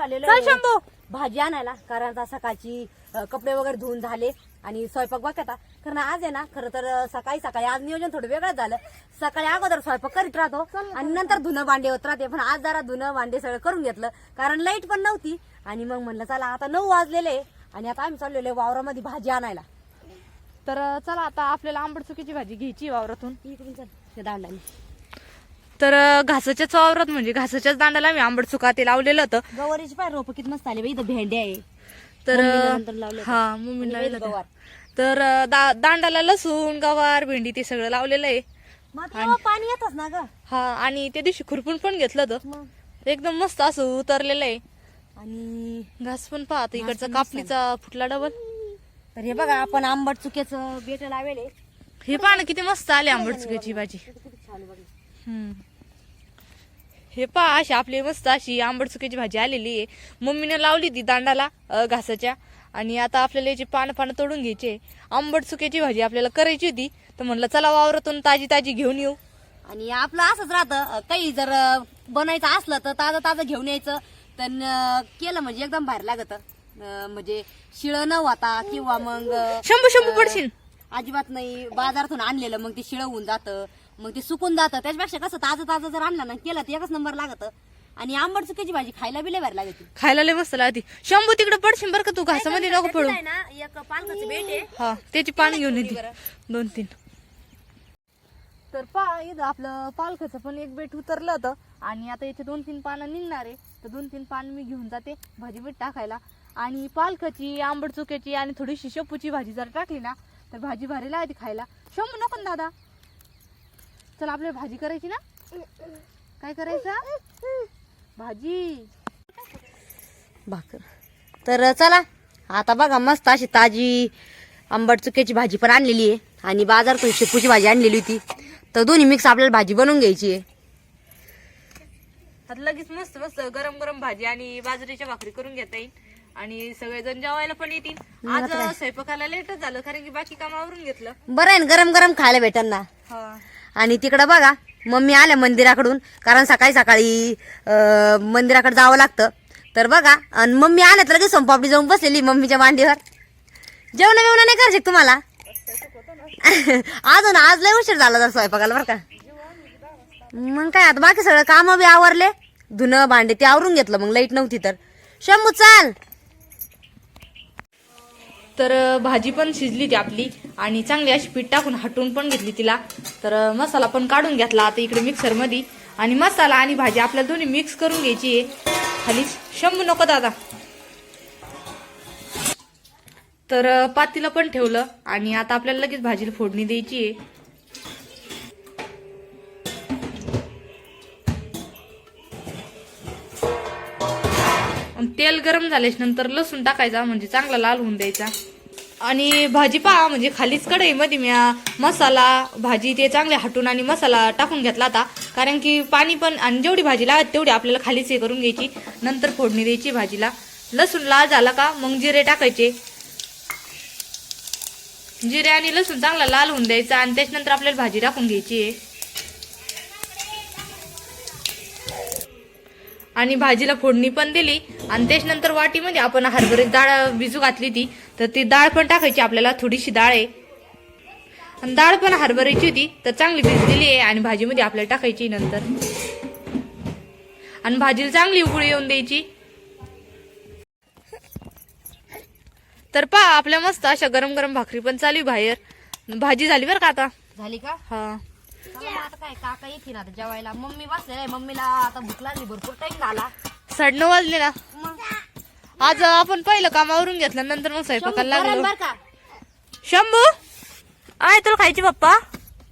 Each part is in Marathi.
निघालेलो आहे शंभू. भाजी आणायला कारण आता सकाळची अ, कपडे वगैरे धुवून झाले आणि स्वयंपाक बघता कारण आज आहे ना खरं तर सकाळी सकाळी आज नियोजन थोडं वेगळंच झालं. सकाळी अगोदर स्वयंपाक करीत राहतो आणि नंतर धुणं भांडे होत राहते. पण आज जरा धुणं भांडे सगळं करून घेतलं कारण लाइट पण नव्हती. आणि मग म्हणलं चला आता नऊ वाजलेले आणि आता आम्ही चाललेलो आहे वावरामध्ये भाजी आणायला. तर चला आता आपल्याला आंबट चुकीची भाजी घ्यायची आहे वावरातून. इकडून चल ते दांडाने. तर घासाच्याच वावरात म्हणजे घासाच्याच दांडाला मी आंबट चुका ते लावलेलं होतं. गवारीची पाय रोप किती मस्त आले इथं भेंड्या आहे. तर लावले. हा मम्मी आणि लावलेलं वेल गवार. होतं. तर दा- दांडाला लसूण गवार भेंडी ते सगळं लावलेलं आहे. पाणी येतच ना ग. हा आणि त्या दिवशी खुरपून पण घेतलं होतं. एकदम मस्त असं उतरलेलं आहे. आणि घास पण पाहत इकडचा कापणीचा फुटला डबल तर हे बघा आपण आंबट चुक्याचं बेट लावेले हे पान किती मस्त आले आंबट चुक्याची भाजी. हे पहा अशी आपली मस्त अशी आंबट चुक्याची भाजी आलेली आहे. मम्मीने लावली ती दांडाला घासाच्या. आणि आता आपल्याला याची पानं पानं तोडून घ्यायची. आंबट चुक्याची भाजी आपल्याला करायची होती. तर म्हणलं चला वावरातून ताजी ताजी घेऊन येऊ. आणि आपलं असंच राहतं. काही जर बनायचं असलं तर ताजं ताजं घेऊन यायचं. तर केलं म्हणजे एकदम बाहेर लागत. म्हणजे शिळ न होता किंवा मग शंभू शंभू पडशील. अजिबात नाही. बाजारातून आणलेलं मग ते शिळ होऊन जातं. मग ते सुकून जातं. त्याच्यापेक्षा कसं ताजं ताजं जर आणलं ना केलं तर एकच नंबर लागत. आणि आंबट चुक्याची भाजी खायला बी लय लागते. खायला लय मस्त लागते. शंभू तिकडे पडशील बरं का तू घासामध्ये? नको पडू आहे ना एक पालकाचं बेट आहे. हा त्याची पानं घेऊन येते. ये दोन तीन. तर पा इथं आपलं पालखाचं पण एक बेट उतरलं होतं. आणि आता याचे दोन तीन पानं निघणार आहे. तर दोन तीन पानं मी घेऊन जाते भाजी मीठ टाकायला. आणि पालखाची आंबट चुक्याची आणि थोडीशी शेपूची भाजी जर टाकली ना तर भाजी भारी लागते खायला. शंभू नको ना दादा. चल आपल्याला भाजी करायची ना? काय करायचं? भाजी. भाकर. तर चला आता बघा मस्त अशी ताजी आंबट चुक्याची भाजी पण आणलेली आहे. आणि बाजारातून शेपूची भाजी आणलेली होती. तर दोन्ही मिक्स आपल्याला भाजी बनवून घ्यायची आहे. आता लगेच मस्त मस्त गरम गरम भाजी आणि बाजरीच्या भाकरी करून घेता येईल. आणि सगळेजण जेवायला पण येतील. आज स्वयंपाकाला लेटच झालं कारण की बाकी काम आवरून घेतलं. बरं आहे ना गरम गरम खायला भेटन ना. आणि तिकडं बघा मम्मी आल्या मंदिराकडून कारण सकाळी सकाळी मंदिराकडे जावं लागतं. तर बघा आणि मम्मी आल्या तर लगेच संपापडी जाऊन बसलेली मम्मीच्या मांडीवर. जेवण बिवणं नाही करायचे तुम्हाला? अजून आज लय उशीर झाला जर स्वयंपाकाला बरं का. मग काय आता बाकी सगळं काम बी आवरले. धुणं भांडे ते आवरून घेतलं मग लाइट नव्हती तर. शंभू चाल. तर भाजी पण शिजली ती आपली आणि चांगली अशी पीठ टाकून हटवून पण घेतली तिला. तर मसाला पण काढून घेतला आता इकडे मिक्सरमध्ये आणि मसाला आणि भाजी आपल्याला दोन्ही मिक्स करून घ्यायची आहे. खाली शंभू नको दादा. तर पातीला पण ठेवलं आणि आता आपल्याला लगेच भाजीला फोडणी द्यायची आहे. तेल गरम झाल्याच्यानंतर लसूण टाकायचा म्हणजे चांगला लाल होऊन द्यायचा. आणि भाजी पहा म्हणजे खालीच कढईमध्ये मी मसाला भाजी ते चांगले हटून आणि मसाला टाकून घेतला आता कारण की पाणी पण आणि जेवढी भाजी लागत तेवढी आपल्याला खालीच हे करून घ्यायची. नंतर फोडणी द्यायची भाजीला. लसूण लाल झाला का मग जिरे टाकायचे. जिरे आणि लसूण चांगला लाल होऊन द्यायचा आणि त्याच्यानंतर आपल्याला भाजी टाकून घ्यायची आहे. आणि भाजीला फोडणी पण दिली आणि त्याच्यानंतर वाटीमध्ये आपण हरभऱ्याची डाळ भिजू घातली ती तर ती डाळ पण टाकायची आपल्याला थोडीशी डाळ आहे. आणि डाळ पण हरभऱ्याची होती तर चांगली भिजलेली आहे आणि भाजीमध्ये आपल्याला टाकायची नंतर. आणि भाजीला चांगली उकळी येऊन द्यायची. तर पहा आपल्या मस्त अशा गरम गरम भाकरी पण चालू बाहेर. भाजी झाली बरं का आता? झाली का? हा. आता काय काका येतील आता जेवायला. मम्मी बसले आहे मम्मीला आता भूक लागली भरपूर टाइम झाला. साडे वाजले ना. मग? आज आपण पहिलं कामावरून घेतलं नंतर मग स्वयंपाकाला लागलो. शंभू? आहे तुला खायची पप्पा?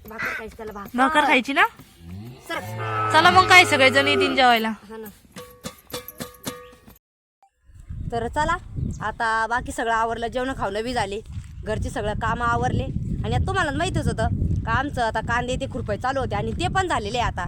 भाकर खायची त्याला भाकर. भाकर खायची ना? सर चला मग काय सगळेजण येतील जेवायला. हा ना. तर चला आता बाकी सगळं आवरलं जेवण खावणं बी झाले. घरचे सगळं कामं आवरले. आणि आता तुम्हाला माहितीच होतं का आमचं आता कांदे ते खुरपाय चालू होते आणि ते पण झालेले आहे आता.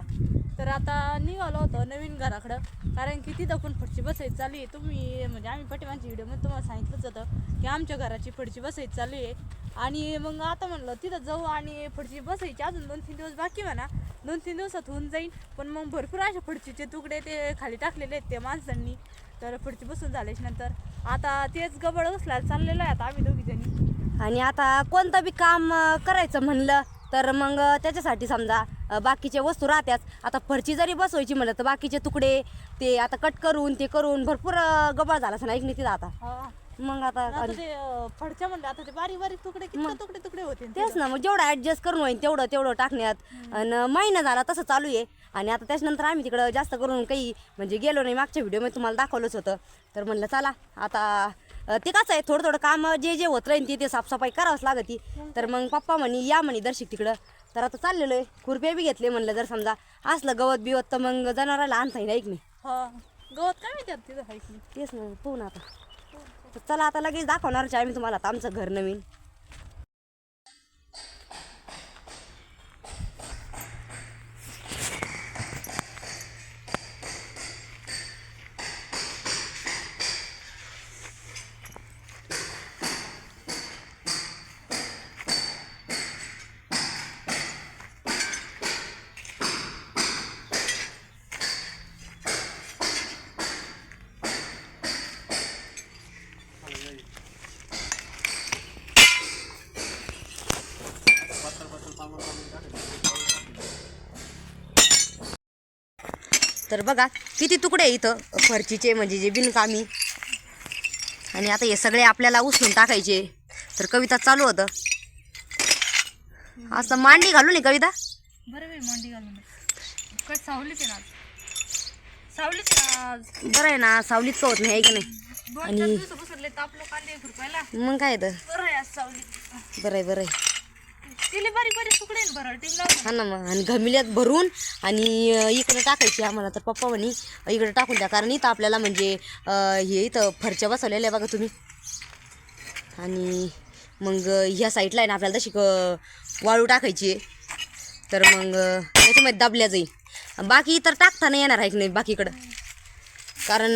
तर आता निघालो होतो नवीन घराकडं. कारण की तिथं पण फडची बसायची चालू आहे. तुम्ही म्हणजे आम्ही पाठीमागच्या व्हिडिओमध्ये तुम्हाला सांगितलंच होतं की आमच्या घराची फडची बसायची चालू आहे. आणि मग आता म्हणलं तिथं जाऊ आणि फडची बसायची. अजून दोन तीन दिवस बाकी म्हणा. दोन तीन दिवसात होऊन जाईल पण मग भरपूर अशा फडचीचे तुकडे ते खाली टाकलेले आहेत त्या माणसांनी. तर पुढची बसून झाल्याच्यानंतर आता तेच गबळ उचलायला चाललेलं आहे आता आम्ही दोघीजणी. आणि आता कोणतं बी काम करायचं म्हणलं? तर मग त्याच्यासाठी समजा बाकीच्या वस्तू राहत्याच. आता फरची जरी बसवायची म्हणलं तर बाकीचे तुकडे ते आता कट करून ते करून भरपूर गबाळ झाला असं नाही तिथं आता? हो. मग आता आता ते अं, फडच्या म्हणलं आता ते बारीक बारीक तुकडे किती तुकडे तुकडे होते तेच ना मग जेवढं ऍडजस्ट करून होईल तेवढं तेवढं टाकण्यात. आणि महिना झाला तसं चालू आहे. आणि आता त्याच्यानंतर आम्ही तिकडं जास्त करून काही म्हणजे गेलो नाही मागच्या व्हिडिओमध्ये तुम्हाला दाखवलंच होतं. तर म्हणलं चला आता अं, ते कसं आहे थोडं थोडं काम जे जे होत राहील ते ते साफसफाई करावंच लागती. तर मग पप्पा म्हणे या म्हणे दर्शिक तिकडं. तर आता चाललेलो आहे. खुरपे बी घेतले म्हणलं जर समजा. असलं गवत बिवत तर मग जनावराला आणता येईल ऐक मी. हा. गवत काय माहिती आता तिथं आहे की नाही. तेच ना पाहू ना आता. तर चला आता लगेच दाखवणारच आहे आम्ही तुम्हाला आता आमचं घर नवीन. तर बघा किती तुकडे इथं? फरचीचे म्हणजे जे बिनकामी. आणि आता हे सगळे आपल्याला उचलून टाकायचे. तर कविता चालू होतं. असं मांडी घालून आहे कविता. बरं मी मांडी घालून काय सावलीच आहे ना आज? सावलीच आहे ना आज? बरं आहे ना सावलीत का होत नाही आहे की नाही? दोन आणि- चार दिवसापासून लय तापलो कांदे खुरपायला मग काय तर? बरं आहे आज सावली बरं आहे बरं आहे. बारीक बारीक बरं टीम लावून. हा ना मग आणि घमिल्यात भरून आणि अं, इकडे टाकायची आम्हाला तर पप्पा म्हणे इकडे टाकून द्या. कारण इथं आपल्याला म्हणजे हे इथं फरच्या बसवलेल्या आहे बघा तुम्ही. आणि मग ह्या साईडला आहे ना आपल्याला तशी क- वाळू टाकायची आहे. तर मग अं, त्याच्यामध्ये दाबल्या जाईल. बाकी इतर टाकता नाही येणार आहे की नाही बाकीकडं. कारण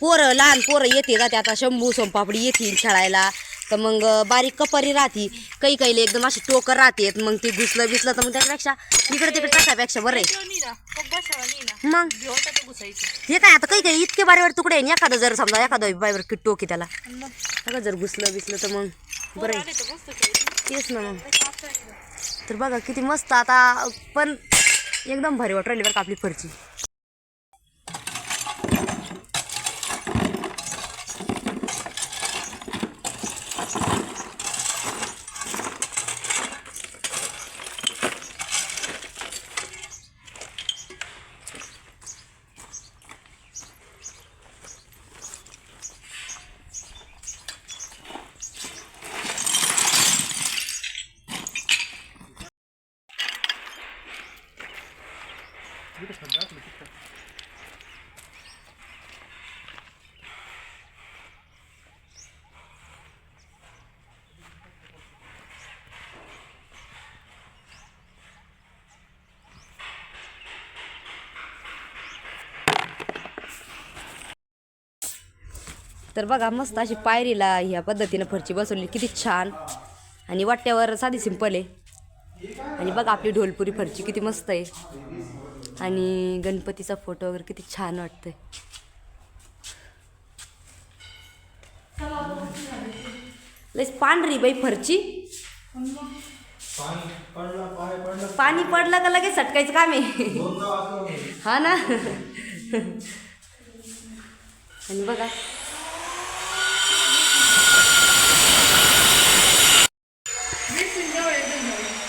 पोरं लहान पोरं येते जाते आता शंभू सोमपापडी येतील खेळायला. तर मग बारीक कपरी राहती. काही काही एकदम अशी टोकर राहते. मग ते घुसलं बिसलं तर मग त्यापेक्षा इकडे तिकडे टाकायपेक्षा बरं आहे. मग? हे काय आता काही काही इतके बारीवर तुकडे आहे. एखादं जर समजा एखादं बारीवर किट टोके त्याला. बघा जर घुसलं बिसलं तर मग बरं आहे. तेच ना मग. तर बघा किती मस्त आता पण एकदम भारी वाटू राहिली बरं का आपली फरची. तर बघा मस्त अशी पायरीला ह्या पद्धतीनं फरची बसवली. किती छान. आणि वाट्यावर साधी सिंपल आहे. आणि बघा आपली ढोलपुरी फरची किती मस्त आहे. आणि गणपतीचा फोटो वगैरे किती छान वाटतंय. लईच पांढरी बाई फरची. पाणी पडलं का लगेच सटकायचं काम आहे? हा ना? आणि बघा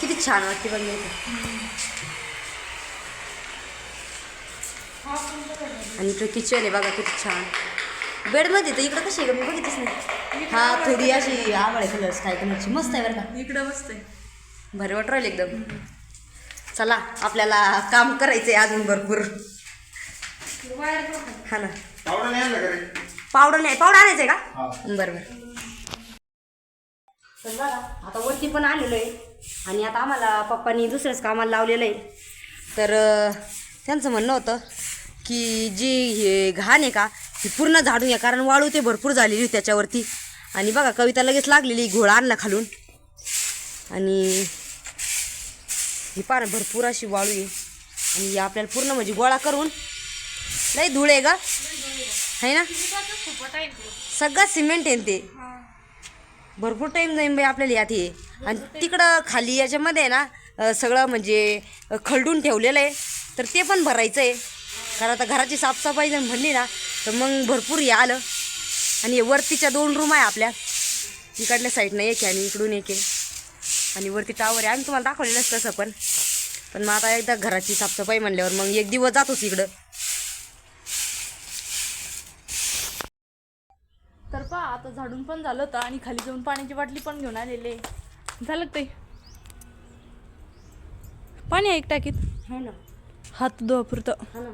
किती छान वाटते बघ इथं आणि इकडे किचन आहे बघा किती छान. बेडमध्ये तर इकडं कशी आहे का मी बघितलीच नाही. हा थोडी अशी आवड आहे कलर स्काय कलरची मस्त आहे बरं का. इकडं मस्त आहे. भारी वाटू राहील एकदम. चला आपल्याला काम करायचंय अजून भरपूर. हा ना. पावडा नाही आणला का रे? पावडर नाही. पावडर आणायचंय का? हा. बरं बरं. आता वरती पण आलेलो आहे. आणि आता आम्हाला पप्पांनी दुसऱ्याच कामाला लावलेलं आहे. तर त्यांचं म्हणणं होतं की जी हे घाण आहे का ती पूर्ण झाडून घ्या कारण वाळू ते भरपूर झालेली होती त्याच्यावरती. आणि बघा कविता लगेच लागलेली घोळा आणला खालून. आणि ही पार भरपूर अशी वाळू आहे. आणि ही आपल्याला पूर्ण म्हणजे गोळा करून लई धूळ आहे का आहे. ना? सगळं सिमेंट आहे ते. भरपूर टाईम जाईन बाई आपल्याला यात हे आणि तिकडं खाली याच्यामध्ये आहे ना सगळं म्हणजे खलडून ठेवलेलं आहे. तर ते पण भरायचं आहे कारण आता घराची साफसफाई जर म्हणली ना तर मग भरपूर हे आलं. आणि वरतीच्या दोन रूम आहे आपल्या. इकडल्या साईडनं एक आहे आणि इकडून एक आहे. आणि वरती टावर आहे. आम्ही तुम्हाला दाखवलेलंच तसं पण. पण मग आता एकदा घराची साफसफाई म्हणल्यावर मग एक दिवस जातोच इकडं. तर पहा आता झाडून पण झालं होतं आणि खाली जाऊन पाण्याची बाटली पण घेऊन आलेले. झालं ते पाणी आहे एक टाकीत? आहे ना. हात धुवा पुरतं. हा ना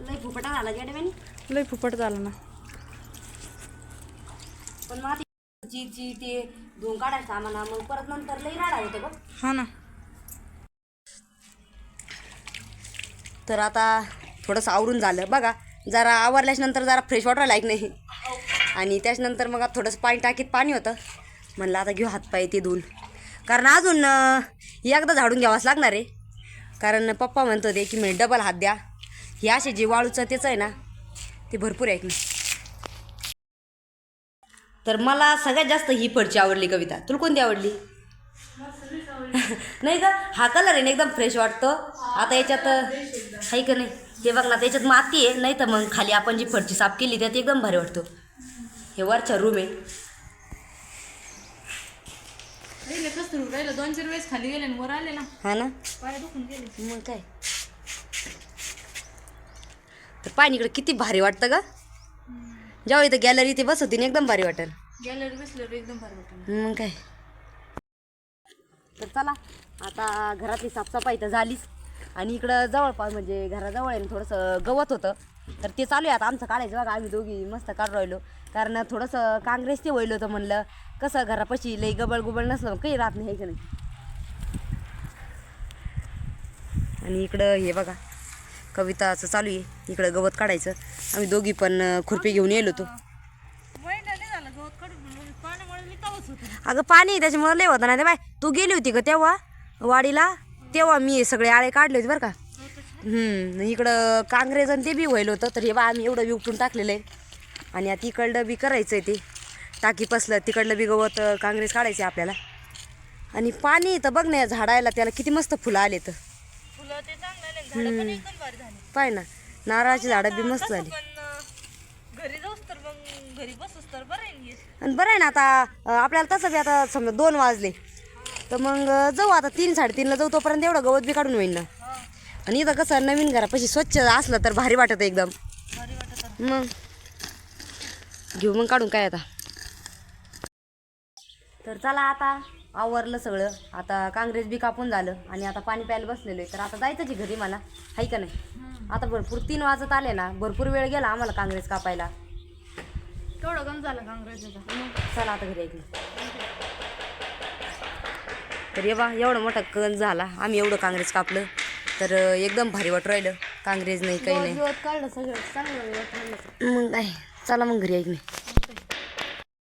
लई फुफटा झाला गेडव्यानी लय फुपट झालं ना. पण जी जी ते धुवून काढायचं आम्हाला मग परत नंतर लई राडा होते बघ हा ना. तर आता थोडंसं आवरून झालं. बघा जरा आवरल्याच्यानंतर जरा फ्रेश वॉटर लाईक नाही. आणि त्याच्यानंतर मग थोडंसं पाणी टाकीत पाणी होतं. म्हणलं आता घेऊ हातपाय ते धुवून कारण अजून एकदा झाडून घ्यावाच लागणार आहे. कारण पप्पा म्हणत होते की मी डबल हात द्या. हे असे जे वाळूचं तेच आहे ना ते भरपूर आहे तर मला सगळ्यात जास्त ही फडची आवडली कविता. तुला कोणती आवडली? नाही का हा कलर आहे ना एकदम फ्रेश वाटतो. आता याच्यात आहे का नाही? ते बघ ना त्याच्यात माती आहे नाही तर मग खाली आपण जी फरची साफ केली त्यात एकदम भारी वाटतो. हे वरच्या रूम आहे. राहिलं दोन चार वेळेस खाली गेले वर आले ना. हा ना? पाय दुखून गेले. मग काय? तर पाणी इकडे किती भारी वाटतं का जेव्हा इथं गॅलरी ते बसवती ना एकदम भारी वाटेल. गॅलरी बसल्यावर एकदम भारी वाटलं. मग काय? तर चला आता घरातली साफसफाई तर झालीच. आणि इकडं जवळपास म्हणजे घराजवळ आहे ना थोडंसं गवत होतं. तर ते चालू आहे आता. आमचं काढायचं बघा. आम्ही दोघी मस्त काढू राहिलो. कारण थोडंसं काँग्रेस ते वळलं होतं म्हणलं. कसं घरापाशी लई गबळ गुबळ नसलं काही राहत नाही हे की नाही? आणि इकडं हे बघा. कविताचं चालू आहे. इकडं गवत काढायचं. आम्ही दोघी पण खुरपी घेऊन येलो होतो. अगं पाणी त्याच्यामुळं लय होतं. नाही बाय तू गेली होती का तेव्हा वाडीला? तेव्हा मी सगळे आळे काढले होते बरं का. हम्म, इकडं काँग्रेस आणि ते बी व्हायला होतं तर हे बा आम्ही एवढं बी उपटून टाकलेलं आहे. आणि आता इकडलं बी करायचं आहे ते. टाकी पसलं तिकडलं बी गवत काँग्रेस काढायचे आपल्याला. आणि पाणी तर बघ ना या झाडायला त्याला किती मस्त फुलं आले तर. फुलं ते चांगले झाडं पण एकदम भारी झाले. पाय ना नारळाची झाडं बी मस्त झाली. पण अं, घरी जाऊस तर मग घरी बसूस तर बरं आहे ना. आणि बरं आहे ना आता अं, आपल्याला तसं बी आता समजा दोन वाजले. तर मग जाऊ आता तीन साडेतीनला जाऊ तोपर्यंत एवढं गवत बी काढून होईल ना. आणि इथं कसं नवीन घरापाशी स्वच्छ असलं तर भारी वाटत एकदम. मग घेऊ मग काढून काय आता. तर चला आता आवरलं सगळं. आता काँग्रेस बी कापून झालं आणि आता पाणी प्यायला बसलेलो आहे. तर आता जायचं घरी मला. हाय का नाही? आता भरपूर तीन वाजत आले ना. भरपूर वेळ गेला आम्हाला काँग्रेस कापायला. केवढं गंज झालं काँग्रेसचा? चला आता घरी ऐकलं तर ये बा एवढं मोठा कण झाला. आम्ही एवढं काँग्रेस कापलं. तर एकदम भारी वाटू राहिलं. काँग्रेस नाही काही नाही. मग काय चला मग घरी ऐक नाही